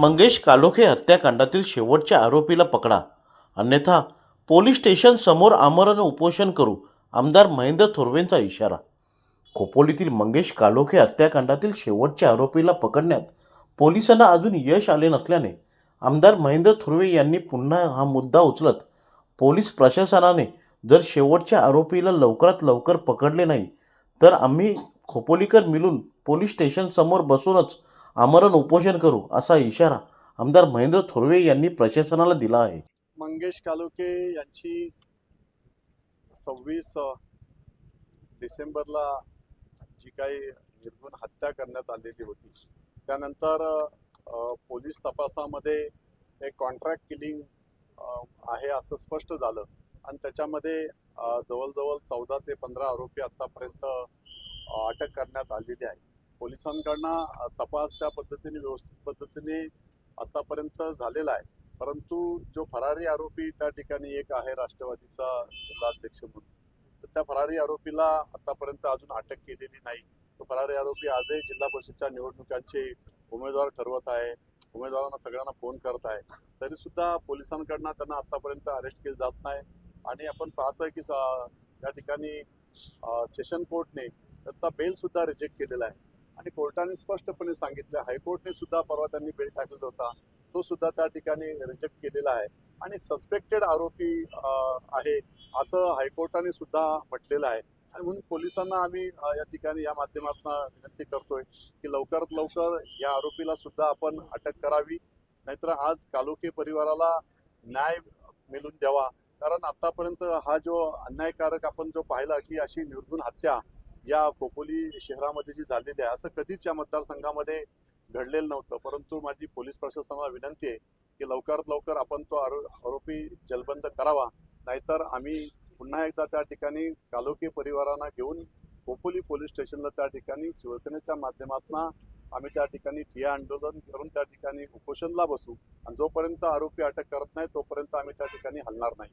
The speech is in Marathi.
मंगेश कालोखे हत्याकांडातील शेवटच्या आरोपीला पकडा. अन्यथा पोलीस स्टेशन समोर आमरण उपोषण करू आमदार महेंद्र थोरवेंचा इशारा. खोपोलीतील मंगेश कालोखे हत्याकांडातील शेवटच्या आरोपीला पकडण्यात पोलिसांना अजून यश आले नसल्याने आमदार महेंद्र थोरवे यांनी पुन्हा हा मुद्दा उचलत पोलीस प्रशासनाने जर शेवटच्या आरोपीला लवकरात लवकर पकडले नाही तर आम्ही खोपोलीकर मिळून पोलीस स्टेशनसमोर बसूनच आमरण उपोषण करू असा इशारा आमदार महेंद्र थोरवे यांनी प्रशासनाला दिला आहे. मंगेश कालोके यांची सव्वीस डिसेंबरला जी काही निर्गुण हत्या करण्यात आलेली होती त्यानंतर पोलीस तपासामध्ये एक कॉन्ट्रॅक्ट किलिंग आहे असं स्पष्ट झालं. आणि त्याच्यामध्ये जवळजवळ चौदा ते पंधरा आरोपी आतापर्यंत अटक करण्यात आलेली आहे. पोलिसांकडनं तपास त्या पद्धतीने व्यवस्थित पद्धतीने आतापर्यंत झालेला आहे. परंतु जो फरारी आरोपी त्या ठिकाणी एक आहे राष्ट्रवादीचा जिल्हाध्यक्ष म्हणून. तर त्या फरारी आरोपीला आतापर्यंत अजून अटक केलेली नाही. तो फरारी आरोपी आजही जिल्हा परिषदच्या निवडणुकांचे उमेदवार ठरवत आहे. उमेदवारांना सगळ्यांना फोन करत आहे. तरी सुद्धा पोलिसांकडनं त्यांना आतापर्यंत अरेस्ट केलं जात नाही. आणि आपण पाहतोय की त्या ठिकाणी सेशन कोर्टने त्याचा बेल सुद्धा रिजेक्ट केलेला आहे. आणि कोर्टाने स्पष्टपणे सांगितलं हायकोर्टने सुद्धा परवा त्यांनी बेल टाकलेला होता. तो सुद्धा त्या ठिकाणी रिजेक्ट केलेला आहे. आणि सस्पेक्टेड आरोपी आहे असं हायकोर्टाने सुद्धा म्हटलेलं आहे. आणि म्हणून पोलिसांना आम्ही या ठिकाणी या माध्यमातून विनंती करतोय की लवकरात लवकर या आरोपीला सुद्धा आपण अटक करावी. नाहीतर आज कालोखे परिवाराला न्याय मिळून द्यावा. कारण आतापर्यंत हा जो अन्यायकारक आपण जो पाहिला की अशी निर्गुण हत्या या खोपोली शहरामध्ये जी झालेली आहे असं कधीच या मतदारसंघामध्ये घडलेलं नव्हतं. परंतु माझी पोलीस प्रशासनाला विनंती आहे की लवकरात लवकर आपण तो आरो आरोपी जलबंद करावा. नाहीतर आम्ही पुन्हा एकदा त्या ठिकाणी कालोकी परिवारांना घेऊन खोपोली पोलीस स्टेशनला त्या ठिकाणी शिवसेनेच्या माध्यमातून आम्ही त्या ठिकाणी ठिया आंदोलन करून त्या ठिकाणी उपोषणला बसू. आणि जोपर्यंत आरोपी अटक करत नाही तोपर्यंत आम्ही त्या ठिकाणी हलणार नाही.